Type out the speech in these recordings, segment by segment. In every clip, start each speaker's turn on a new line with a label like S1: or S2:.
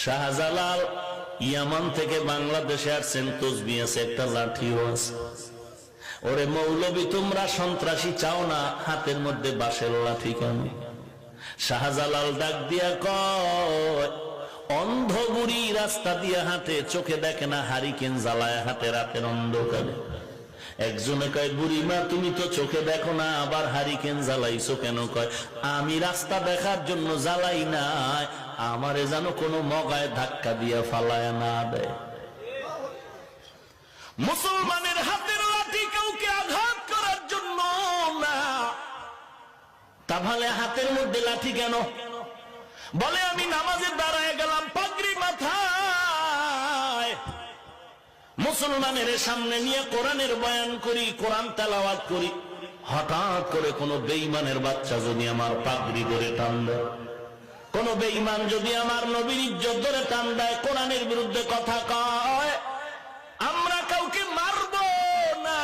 S1: শাহজালাল ইয়ামান থেকে বাংলাদেশে আসছেন, তসবি আছে, একটা লাঠিও আছে। ওরে মৌলবী, তোমরা সন্ত্রাসী চাও না, হাতের মধ্যে বাঁশের লাঠি কেন? শাহজালাল ডাক দিয়া কয়, অন্ধ বুড়ি রাস্তা দিয়া হাতে চোখে দেখে না হারিকেন জ্বালায় হাতে রাতের অন্ধকারে। একজনে কয় বুড়িমা তুমি তো চোখে দেখো না, আবার হারিকেন জ্বালাইছো কেন? কয়, আমি রাস্তা দেখার জন্য জ্বালাই নাই আমারে যেন কোনো মগায় ধাক্কা দিয়ে ফালায় না দেয়। মুসলমানের হাতের লাঠি কাউকে আঘাত করার জন্য না। তাহলে হাতের মধ্যে লাঠি কেন? বলে, আমি নামাজে দাঁড়ায় গেলাম পাগড়ি মাথায়। মুসলমানের সামনে নিয়ে কোরআনের বয়ান করি, কোরআন তেলাওয়াত করি। হঠাৎ করে কোনো বেইমানের বাচ্চা যদি আমার পাগড়ি ধরে টান দেয় কোন বেঈমান যদি আমার নবীর ইজ্জত ধরে টান দেয় কোরআনের বিরুদ্ধে কথা কয়, আমরা কাউকে মারব না।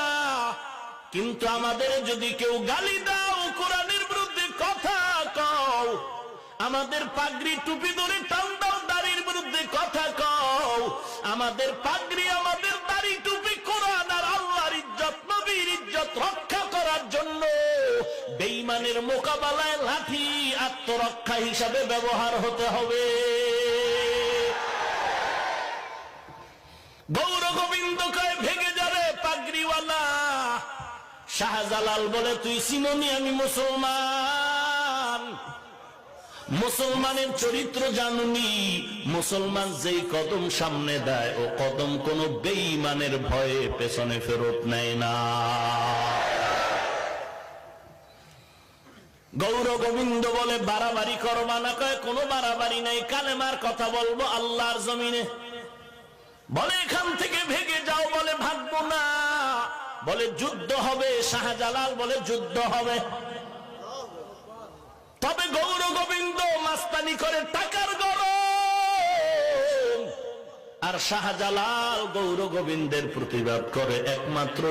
S1: কিন্তু আমাদের যদি কেউ গালি দাও, কোরআনের বিরুদ্ধে কথা কও, আমাদের পাগড়ি টুপি ধরে টান দাও, দাড়ির বিরুদ্ধে কথা কও, আমাদের পাগড়ি বেঈমানের মোকাবেলায় লাঠি আত্মরক্ষা হিসাবে ব্যবহার হতে হবে। গৌর গোবিন্দ কয়, ভেগে যাবে পাগড়িওয়ালা। শাহজালাল বলে, তুই সিমনি আমি মুসলমান। মুসলমানের চরিত্র জানুনি। মুসলমান যেই কদম সামনে দেয়, ও কদম কোন বেঈমানের ভয়ে পেছনে ফেরত নেয় না। গৌর গোবিন্দ বলে, বাড়াবাড়ি করবা না কয় কোনো বাড়াবাড়ি নাই। কালেমার কথা বলব আল্লাহর জমিনে। বলে, এখান থেকে ভেগে যাও, বলে, ভাগবো না। বলে, যুদ্ধ হবে, শাহজালাল বলে, যুদ্ধ হবে। তবে গৌর গোবিন্দ মাস্তানি করে টাকার গরম। আর শাহজালাল গৌর গোবিন্দের প্রতিবাদ করে, একমাত্র